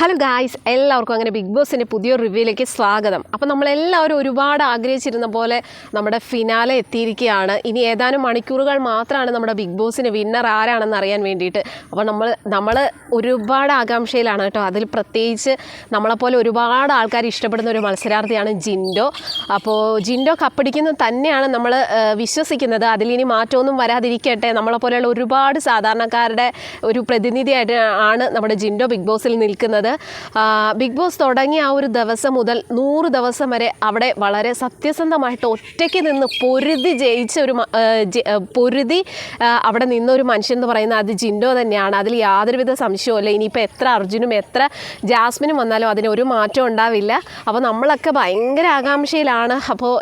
Hello guys എല്ലാവർക്കും അങ്ങനെ big ബോസിന്റെ പുതിയ റിവ്യൂയിലേക്ക് സ്വാഗതം. അപ്പോൾ നമ്മളെല്ലാവരും ഒരുപാട് ആഗ്രഹിച്ചിരുന്ന പോലെ നമ്മുടെ ഫിനാലെ എത്തിയിരിക്കുകയാണ്. ഇനി ഏതാനും മണിക്കൂറുകൾ മാത്രമാണ് നമ്മുടെ ബിഗ് ബോസിന്റെ വിന്നർ ആരാണെന്ന് അറിയാൻ വേണ്ടിയിട്ട്. അപ്പോൾ നമ്മൾ നമ്മൾ ഒരുപാട് ആകാംക്ഷയിലാണ് കേട്ടോ. അതിൽ പ്രത്യേകിച്ച് നമ്മളെപ്പോലെ ഒരുപാട് ആൾക്കാർ ഇഷ്ടപ്പെടുന്ന ഒരു മത്സരാർത്ഥിയാണ് ജിൻഡോ. അപ്പോൾ ജിൻഡോ കപ്പടിക്കുന്നത് തന്നെയാണ് നമ്മൾ വിശ്വസിക്കുന്നത്. അതിലിനി മാറ്റമൊന്നും വരാതിരിക്കട്ടെ. നമ്മളെപ്പോലെയുള്ള ഒരുപാട് സാധാരണക്കാരുടെ ഒരു പ്രതിനിധിയായിട്ട് ആണ് നമ്മുടെ ജിൻഡോ ബിഗ് ബോസിൽ നിൽക്കുന്നത്. ബിഗ് ബോസ് തുടങ്ങിയ ആ ഒരു ദിവസം മുതൽ നൂറ് ദിവസം വരെ അവിടെ വളരെ സത്യസന്ധമായിട്ട് ഒറ്റയ്ക്ക് നിന്ന് പൊരുതി ജയിച്ച ഒരു പൊരുതി അവിടെ നിന്ന ഒരു മനുഷ്യൻ എന്ന് പറയുന്നത് അത് ജിൻഡോ തന്നെയാണ്. അതിൽ യാതൊരുവിധ സംശയവുമില്ല ഇനിയിപ്പോൾ എത്ര അർജുനും എത്ര ജാസ്മിനും വന്നാലും അതിന് ഒരു മാറ്റം ഉണ്ടാവില്ല. അപ്പോൾ നമ്മളൊക്കെ ഭയങ്കര ആകാംക്ഷയിലാണ്. അപ്പോൾ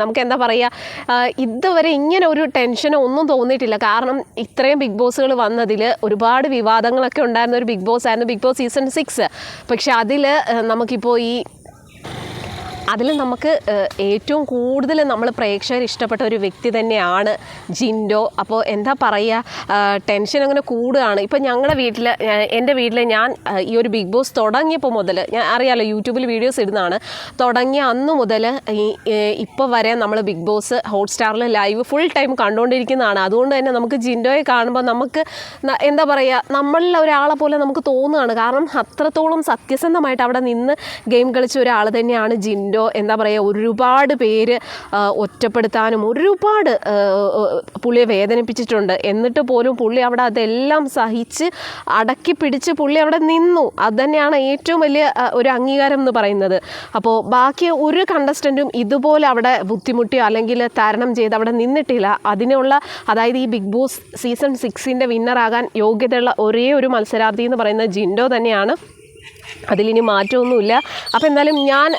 നമുക്ക് എന്താ പറയുക ഇതുവരെ ഇങ്ങനെ ഒരു ടെൻഷനോ ഒന്നും തോന്നിയിട്ടില്ല. കാരണം ഇത്രയും ബിഗ് ബോസുകൾ വന്നതിൽ ഒരുപാട് വിവാദങ്ങളൊക്കെ ഉണ്ടായിരുന്ന ഒരു ബിഗ് ബോസ് ആയിരുന്നു ബിഗ് ബോസ് സീസൺ സിക്സ്. പക്ഷെ അതിൽ നമുക്കിപ്പോൾ ഈ അതിൽ നമുക്ക് ഏറ്റവും കൂടുതൽ നമ്മൾ പ്രേക്ഷകർ ഇഷ്ടപ്പെട്ട ഒരു വ്യക്തി തന്നെയാണ് ജിൻഡോ. അപ്പോൾ എന്താ പറയുക ടെൻഷൻ അങ്ങനെ കൂടുകയാണ്. ഇപ്പോൾ ഞങ്ങളുടെ വീട്ടിൽ എന്റെ വീട്ടിൽ ഞാൻ ഈ ഒരു ബിഗ് ബോസ് തുടങ്ങിയപ്പോൾ മുതൽ ഞാൻ അറിയാമല്ലോ യൂട്യൂബിൽ വീഡിയോസ് ഇടുന്നതാണ്. തുടങ്ങിയ അന്ന് മുതൽ ഇപ്പോൾ വരെ നമ്മൾ ബിഗ് ബോസ് ഹോട്ട്സ്റ്റാറിൽ ലൈവ് ഫുൾ ടൈം കണ്ടുകൊണ്ടിരിക്കുന്നതാണ്. അതുകൊണ്ട് തന്നെ നമുക്ക് ജിൻഡോയെ കാണുമ്പോൾ നമുക്ക് എന്താ പറയുക നമ്മളിൽ ഒരാളെ പോലെ നമുക്ക് തോന്നുകയാണ്. കാരണം അത്രത്തോളം സത്യസന്ധമായിട്ട് അവിടെ നിന്ന് ഗെയിം കളിച്ച ഒരാൾ തന്നെയാണ് ജിൻഡോ. എന്താ പറയുക ഒരുപാട് പേര് ഒറ്റപ്പെടുത്താനും ഒരുപാട് പുള്ളിയെ വേദനിപ്പിച്ചിട്ടുണ്ട്. എന്നിട്ട് പോലും പുള്ളി അവിടെ അതെല്ലാം സഹിച്ച് അടക്കി പിടിച്ച് പുള്ളി അവിടെ നിന്നു. അത് തന്നെയാണ് ഏറ്റവും വലിയ ഒരു അംഗീകാരം എന്ന് പറയുന്നത്. അപ്പോൾ ബാക്കി ഒരു കണ്ടസ്റ്റന്റും ഇതുപോലെ അവിടെ ബുദ്ധിമുട്ടി അല്ലെങ്കിൽ തരണം ചെയ്ത് അവിടെ നിന്നിട്ടില്ല. അതിനുള്ള അതായത് ഈ ബിഗ് ബോസ് സീസൺ സിക്സിന്റെ വിന്നറാകാൻ യോഗ്യതയുള്ള ഒരേ ഒരു മത്സരാർത്ഥി എന്ന് പറയുന്നത് ജിൻഡോ തന്നെയാണ്. അതിലിനി മാറ്റമൊന്നുമില്ല. അപ്പോൾ എന്തായാലും ഞാൻ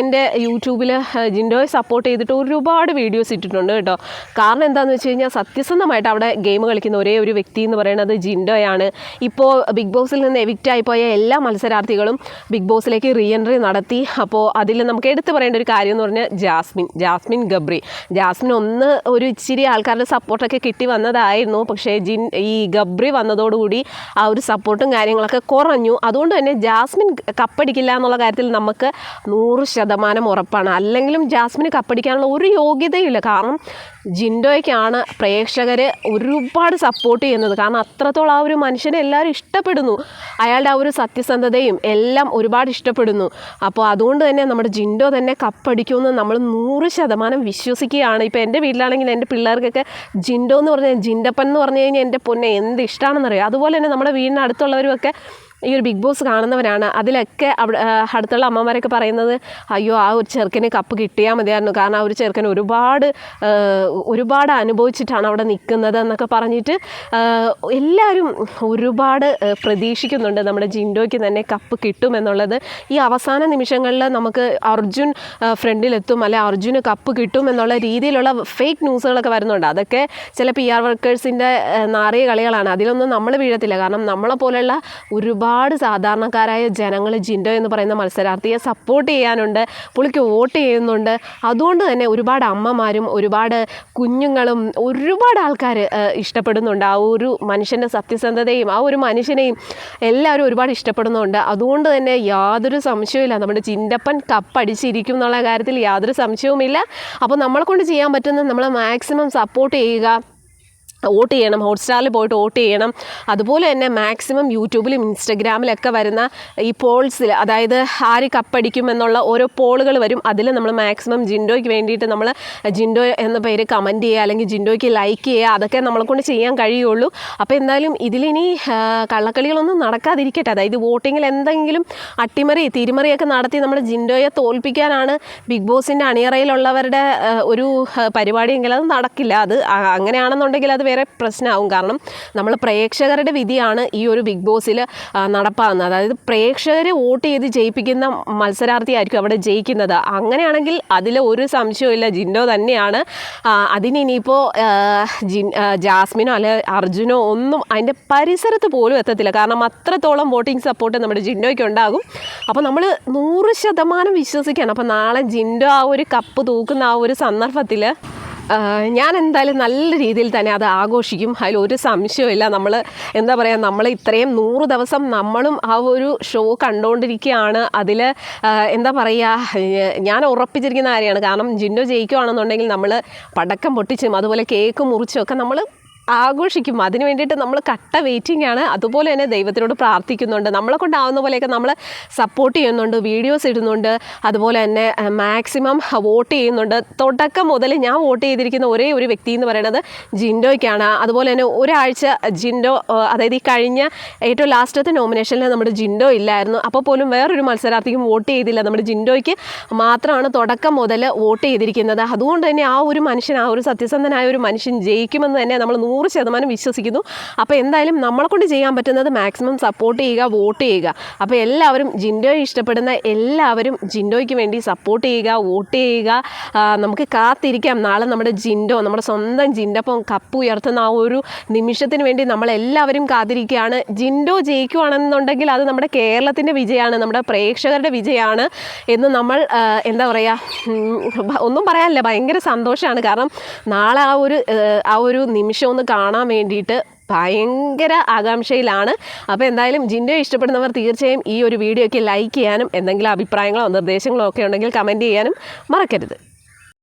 എന്റെ യൂട്യൂബിൽ ജിൻഡോയെ സപ്പോർട്ട് ചെയ്തിട്ട് ഒരുപാട് വീഡിയോസ് ഇട്ടിട്ടുണ്ട് കേട്ടോ. കാരണം എന്താണെന്ന് വെച്ച് കഴിഞ്ഞാൽ സത്യസന്ധമായിട്ട് അവിടെ ഗെയിം കളിക്കുന്ന ഒരേ ഒരു വ്യക്തി എന്ന് പറയുന്നത് ജിൻഡോയാണ്. ഇപ്പോൾ ബിഗ് ബോസിൽ നിന്ന് എവിക്റ്റ് പോയ എല്ലാ മത്സരാർത്ഥികളും ബിഗ് ബോസിലേക്ക് റീ എൻട്രി നടത്തി. അപ്പോൾ അതിൽ നമുക്ക് എടുത്തു പറയേണ്ട ഒരു കാര്യം എന്ന് പറഞ്ഞാൽ ജാസ്മിൻ ജാസ്മിൻ ഗബ്രി. ജാസ്മിൻ ഒന്ന് ഒരു ഇച്ചിരി ആൾക്കാരുടെ സപ്പോർട്ടൊക്കെ കിട്ടി വന്നതായിരുന്നു. പക്ഷേ ജിൻ ഈ ഗബ്രി വന്നതോടുകൂടി ആ ഒരു സപ്പോർട്ടും കാര്യങ്ങളൊക്കെ കുറഞ്ഞു. അതുകൊണ്ട് തന്നെ ജാസ്മിൻ കപ്പടിക്കില്ല എന്നുള്ള കാര്യത്തിൽ നമുക്ക് നൂറ് ശതമാനം ഉറപ്പാണ്. അല്ലെങ്കിലും ജാസ്മിന് കപ്പടിക്കാനുള്ള ഒരു യോഗ്യതയില്ല. കാരണം ജിൻഡോയ്ക്കാണ് പ്രേക്ഷകർ ഒരുപാട് സപ്പോർട്ട് ചെയ്യുന്നത്. കാരണം അത്രത്തോളം ആ ഒരു മനുഷ്യനെ എല്ലാവരും ഇഷ്ടപ്പെടുന്നു. അയാളുടെ ആ ഒരു സത്യസന്ധതയും എല്ലാം ഒരുപാട് ഇഷ്ടപ്പെടുന്നു. അപ്പോൾ അതുകൊണ്ട് തന്നെ നമ്മുടെ ജിൻഡോ തന്നെ കപ്പടിക്കുമെന്ന് നമ്മൾ നൂറ് ശതമാനം വിശ്വസിക്കുകയാണ്. ഇപ്പോൾ എന്റെ വീട്ടിലാണെങ്കിൽ എന്റെ പിള്ളേർക്കൊക്കെ ജിൻഡോ എന്ന് പറഞ്ഞാൽ ജിൻഡപ്പൻ എന്ന് പറഞ്ഞു കഴിഞ്ഞാൽ എന്റെ പൊന്നെ എന്ത് ഇഷ്ടമാണെന്നറിയാം അതുപോലെ തന്നെ നമ്മുടെ വീടിനടുത്തുള്ളവരും അടുത്തുള്ളവരുമൊക്കെ ഈ ഒരു ബിഗ് ബോസ് കാണുന്നവരാണ്. അതിലൊക്കെ അവിടെ അടുത്തുള്ള അമ്മമാരൊക്കെ പറയുന്നത് അയ്യോ ആ ഒരു ചെറുക്കന് കപ്പ് കിട്ടിയാൽ മതിയായിരുന്നു. കാരണം ആ ഒരു ചെറുക്കൻ ഒരുപാട് ഒരുപാട് അനുഭവിച്ചിട്ടാണ് അവിടെ നിൽക്കുന്നത് എന്നൊക്കെ പറഞ്ഞിട്ട് എല്ലാവരും ഒരുപാട് പ്രതീക്ഷിക്കുന്നുണ്ട് നമ്മുടെ ജിൻഡോയ്ക്ക് തന്നെ കപ്പ് കിട്ടുമെന്നുള്ളത് ഈ അവസാന നിമിഷങ്ങളിൽ നമുക്ക് അർജുൻ ഫ്രണ്ടിലെത്തും. അല്ലെ അർജുന് കപ്പ് കിട്ടും എന്നുള്ള രീതിയിലുള്ള ഫേക്ക് ന്യൂസുകളൊക്കെ വരുന്നുണ്ട്. അതൊക്കെ ചില പി ആർ വർക്കേഴ്സിന്റെ നാറിയ കളികളാണ്. അതിലൊന്നും നമ്മൾ വീഴത്തില്ല. കാരണം നമ്മളെ പോലെയുള്ള ഒരുപാട് സാധാരണക്കാരായ ജനങ്ങൾ ജിൻഡോ എന്ന് പറയുന്ന മത്സരാർത്ഥിയെ സപ്പോർട്ട് ചെയ്യാനുണ്ട് പുള്ളിക്ക് വോട്ട് ചെയ്യുന്നുണ്ട്. അതുകൊണ്ട് തന്നെ ഒരുപാട് അമ്മമാരും ഒരുപാട് കുഞ്ഞുങ്ങളും ഒരുപാട് ആൾക്കാർ ഇഷ്ടപ്പെടുന്നുണ്ട്. ആ ഒരു മനുഷ്യന്റെ സത്യസന്ധതയും ആ ഒരു മനുഷ്യനെയും എല്ലാവരും ഒരുപാട് ഇഷ്ടപ്പെടുന്നുണ്ട്. അതുകൊണ്ട് തന്നെ യാതൊരു സംശയവുമില്ല. നമ്മുടെ ചിന്തപ്പൻ കപ്പടിച്ചിരിക്കും എന്നുള്ള കാര്യത്തിൽ യാതൊരു സംശയവുമില്ല. അപ്പോൾ നമ്മളെ കൊണ്ട് ചെയ്യാൻ പറ്റുന്ന നമ്മൾ മാക്സിമം സപ്പോർട്ട് ചെയ്യുക. വോട്ട് ചെയ്യണം ഹോട്ട്സ്റ്റാറിൽ പോയിട്ട് വോട്ട് ചെയ്യണം. അതുപോലെ തന്നെ മാക്സിമം യൂട്യൂബിലും ഇൻസ്റ്റഗ്രാമിലൊക്കെ വരുന്ന ഈ പോൾസിൽ അതായത് ആര് കപ്പടിക്കും എന്നുള്ള ഓരോ പോളുകൾ വരും. അതിൽ നമ്മൾ മാക്സിമം ജിൻഡോയ്ക്ക് വേണ്ടിയിട്ട് നമ്മൾ ജിൻഡോ എന്ന പേര് കമന്റ് ചെയ്യുക അല്ലെങ്കിൽ ജിൻഡോയ്ക്ക് ലൈക്ക് ചെയ്യുക അതൊക്കെ നമ്മളെ കൊണ്ട് ചെയ്യാൻ കഴിയുള്ളൂ. അപ്പോൾ എന്തായാലും ഇതിലിനി കള്ളക്കളികളൊന്നും നടക്കാതിരിക്കട്ടെ. അതായത് വോട്ടിങ്ങിൽ എന്തെങ്കിലും അട്ടിമറി തിരിമറിയൊക്കെ നടത്തി നമ്മൾ ജിൻഡോയെ തോൽപ്പിക്കാനാണ് ബിഗ് ബോസിന്റെ അണിയറയിലുള്ളവരുടെ ഒരു പരിപാടിയെങ്കിൽ അത് നടക്കില്ല. അത് അങ്ങനെയാണെന്നുണ്ടെങ്കിൽ അത് വേറെ പ്രശ്നമാവും. കാരണം നമ്മൾ പ്രേക്ഷകരുടെ വിധിയാണ് ഈ ഒരു ബിഗ് ബോസിൽ നടപ്പാകുന്നത്. അതായത് പ്രേക്ഷകരെ വോട്ട് ചെയ്ത് ജയിപ്പിക്കുന്ന മത്സരാർത്ഥിയായിരിക്കും അവിടെ ജയിക്കുന്നത്. അങ്ങനെയാണെങ്കിൽ അതിൽ ഒരു സംശയമില്ല ജിൻഡോ തന്നെയാണ്. അതിനിപ്പോൾ ജിൻ ജാസ്മിനോ അല്ലെ അർജുനോ ഒന്നും അതിന്റെ പരിസരത്ത് പോലും എത്തത്തില്ല. കാരണം അത്രത്തോളം വോട്ടിംഗ് സപ്പോർട്ട് നമ്മുടെ ജിൻഡോയ്ക്ക് ഉണ്ടാകും. അപ്പോൾ നമ്മൾ നൂറ് ശതമാനം വിശ്വസിക്കുകയാണ് അപ്പോൾ നാളെ ജിൻഡോ ആ ഒരു കപ്പ് തൂക്കുന്ന ആ ഒരു സന്ദർഭത്തിൽ ഞാൻ എന്തായാലും നല്ല രീതിയിൽ തന്നെ അത് ആഘോഷിക്കും. അതിൽ ഒരു സംശയമില്ല നമ്മൾ എന്താ പറയുക നമ്മൾ ഇത്രയും നൂറ് ദിവസം നമ്മളും ആ ഒരു ഷോ കണ്ടുകൊണ്ടിരിക്കുകയാണ് അതിൽ എന്താ പറയുക ഞാൻ ഉറപ്പിച്ചിരിക്കുന്ന കാര്യമാണ്. കാരണം ജിന്നോ ജയിക്കുകയാണെന്നുണ്ടെങ്കിൽ നമ്മൾ പടക്കം പൊട്ടിച്ചും അതുപോലെ കേക്ക് മുറിച്ചും ഒക്കെ നമ്മൾ ആഘോഷിക്കും. അതിന് വേണ്ടിയിട്ട് നമ്മൾ കട്ട വെയിറ്റിംഗ് ആണ്. അതുപോലെ തന്നെ ദൈവത്തിനോട് പ്രാർത്ഥിക്കുന്നുണ്ട്. നമ്മളെ കൊണ്ടാവുന്ന പോലെയൊക്കെ നമ്മൾ സപ്പോർട്ട് ചെയ്യുന്നുണ്ട് വീഡിയോസ് ഇടുന്നുണ്ട്. അതുപോലെ തന്നെ മാക്സിമം വോട്ട് ചെയ്യുന്നുണ്ട്. തുടക്കം മുതൽ ഞാൻ വോട്ട് ചെയ്തിരിക്കുന്ന ഒരേ ഒരു വ്യക്തി എന്ന് പറയുന്നത് ജിൻഡോയ്ക്കാണ്. അതുപോലെ തന്നെ ഒരാഴ്ച ജിൻഡോ അതായത് ഈ കഴിഞ്ഞ ഏറ്റവും ലാസ്റ്റത്തെ നോമിനേഷനിൽ നമ്മുടെ ജിൻഡോ ഇല്ലായിരുന്നു. അപ്പോൾ പോലും വേറൊരു മത്സരാർത്ഥിക്കും വോട്ട് ചെയ്തില്ല. നമ്മുടെ ജിൻഡോയ്ക്ക് മാത്രമാണ് തുടക്കം മുതൽ വോട്ട് ചെയ്തിരിക്കുന്നത്. അതുകൊണ്ട് തന്നെ ആ ഒരു മനുഷ്യൻ ആ ഒരു സത്യസന്ധനായ ഒരു മനുഷ്യൻ ജയിക്കുമെന്ന് തന്നെ നമ്മൾ ശതമാനം വിശ്വസിക്കുന്നു. അപ്പോൾ എന്തായാലും നമ്മളെ കൊണ്ട് ചെയ്യാൻ പറ്റുന്നത് മാക്സിമം സപ്പോർട്ട് ചെയ്യുക വോട്ട് ചെയ്യുക. അപ്പോൾ എല്ലാവരും ജിൻഡോയെ ഇഷ്ടപ്പെടുന്ന എല്ലാവരും ജിൻഡോയ്ക്ക് വേണ്ടി സപ്പോർട്ട് ചെയ്യുക വോട്ട് ചെയ്യുക. നമുക്ക് കാത്തിരിക്കാം. നാളെ നമ്മുടെ ജിൻഡോ നമ്മുടെ സ്വന്തം ജിൻഡപ്പം കപ്പ് ഉയർത്തുന്ന ആ ഒരു നിമിഷത്തിന് വേണ്ടി നമ്മളെല്ലാവരും കാത്തിരിക്കുകയാണ്. ജിൻഡോ ജയിക്കുകയാണെന്നുണ്ടെങ്കിൽ അത് നമ്മുടെ കേരളത്തിന്റെ വിജയമാണ് നമ്മുടെ പ്രേക്ഷകരുടെ വിജയമാണ് എന്ന് നമ്മൾ എന്താ പറയുക ഒന്നും പറയാനില്ല. ഭയങ്കര സന്തോഷമാണ്. കാരണം നാളെ ആ ഒരു ആ ഒരു നിമിഷം ഒന്ന് കാണാൻ വേണ്ടിയിട്ട് ഭയങ്കര ആകാംക്ഷയിലാണ്. അപ്പോൾ എന്തായാലും ജിൻഡോ ഇഷ്ടപ്പെടുന്നവർ തീർച്ചയായും ഈ ഒരു വീഡിയോയ്ക്ക് ലൈക്ക് ചെയ്യാനും എന്തെങ്കിലും അഭിപ്രായങ്ങളോ നിർദ്ദേശങ്ങളോ ഒക്കെ ഉണ്ടെങ്കിൽ കമന്റ് ചെയ്യാനും മറക്കരുത്.